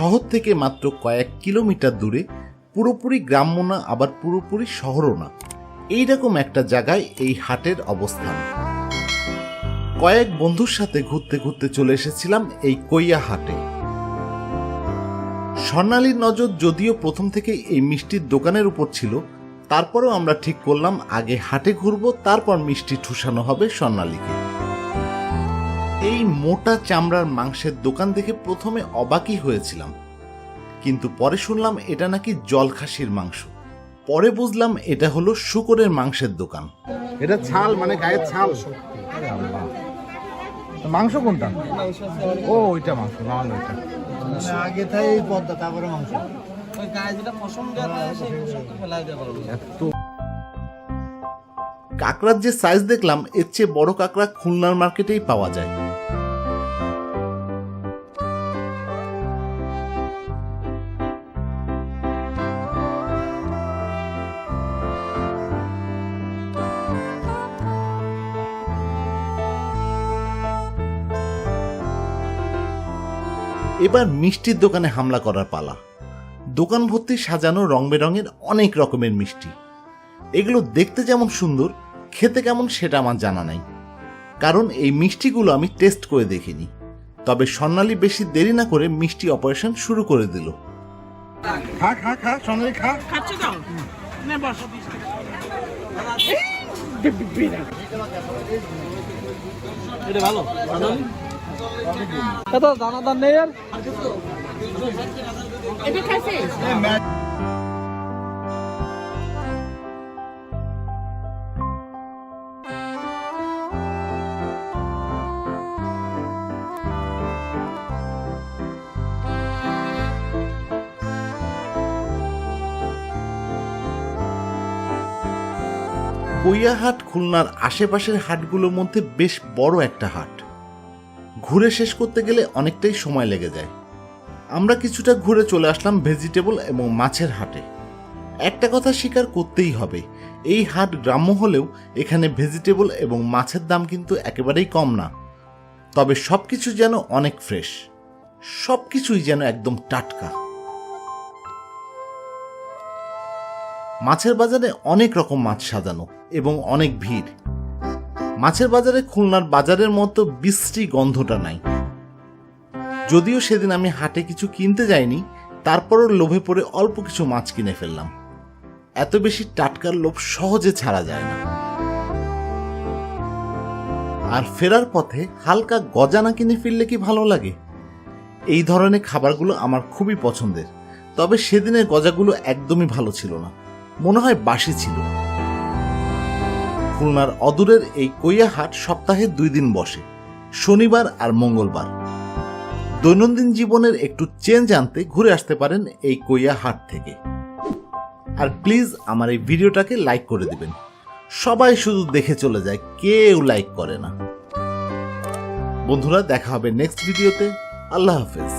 শহর থেকে মাত্র কয়েক কিলোমিটার দূরে পুরোপুরি গ্রাম্য না, আবার পুরোপুরি শহরও না। এইরকম একটা জায়গায় এই হাটের অবস্থান। কয়েক বন্ধুর সাথে ঘুরতে ঘুরতে চলে এসেছিলাম এই কইয়া হাটে। স্বর্ণালীর নজর যদিও প্রথম থেকে এই মিষ্টির দোকানের উপর ছিল, তারপরেও আমরা ঠিক করলাম আগে হাটে ঘুরবো, তারপর মিষ্টি ঠুসানো হবে স্বর্ণালীকে। এই মোটা চামড়ার মাংসের দোকান দেখে প্রথমে অবাকই হয়েছিলাম। কিন্তু পরে শুনলাম এটা নাকি জলখাসির মাংস। পরে বুঝলাম এটা হলো শুকরের মাংসের দোকান। এটা ছাল মানে গায়ের ছাল। মাংস কোনটা? ও ওইটা মাংস লাল ওইটা। আগে তাই এই পদ্মা তারপরে মাংস। ফেলাই এত কাঁকড়ার যে সাইজ দেখলাম এর চেয়ে বড় কাঁকড়া খুলনার মার্কেটেই পাওয়া যায়। এবার মিষ্টির দোকানে হামলা করার পালা। দোকান ভর্তি সাজানো রং বেরঙের অনেক রকমের মিষ্টি। এগুলো দেখতে যেমন সুন্দর খেতে কেমন সেটা আমার জানা নাই। কারণ এই মিষ্টিগুলো আমি টেস্ট করে দেখিনি। তবে স্বর্ণালী বেশি দেরি না করে মিষ্টি অপারেশন শুরু করে দিল। খা খা খা সোনালি খা। খাচ্ছি তো? নে বস। এটা ভালো এত দানাদার নেই আর এটা খুলনার আশেপাশের হাটগুলোর মধ্যে বেশ বড় একটা হাট। ঘুরে শেষ করতে গেলে অনেকটাই সময় লেগে যায়। আমরা কিছুটা ঘুরে চলে আসলাম ভেজিটেবল এবং মাছের হাটে। একটা কথা স্বীকার করতেই হবে, এই হাট গ্রাম্য হলেও এখানে ভেজিটেবল এবং মাছের দাম কিন্তু একেবারেই কম না। তবে সব কিছু যেন অনেক ফ্রেশ সব কিছুই যেন একদম টাটকা। মাছের বাজারে অনেক রকম মাছ সাজানো এবং অনেক ভিড়। মাছের বাজারে খুলনার বাজারের মতো বিশ্রী গন্ধটা নাই। যদিও সেদিন আমি হাটে কিছু কিনতে যাইনি, তারপরও লোভে পড়ে অল্প কিছু মাছ কিনে ফেললাম। এত বেশি টাটকার লোভ সহজে ছাড়া যায় না। আর ফেরার পথে হালকা গজানা কিনে ফিরলে কি ভালো লাগে? এই ধরনের খাবারগুলো আমার খুবই পছন্দের, তবে সেদিনের গজাগুলো একদমই ভালো ছিল না। মনে হয় বাসি ছিল। খুলনার অদূরের এই কইয়া হাট সপ্তাহে দুই দিন বসে, শনিবার আর মঙ্গলবার। দৈনন্দিন জীবনের একটু চেঞ্জ আনতে ঘুরে আসতে পারেন এই কইয়া হাট থেকে। আর প্লিজ আমার এই ভিডিওটাকে লাইক করে দিবেন। সবাই শুধু দেখে চলে যায়, কেউ লাইক করে না। বন্ধুরা, দেখা হবে নেক্সট ভিডিওতে। আল্লাহ হাফেজ।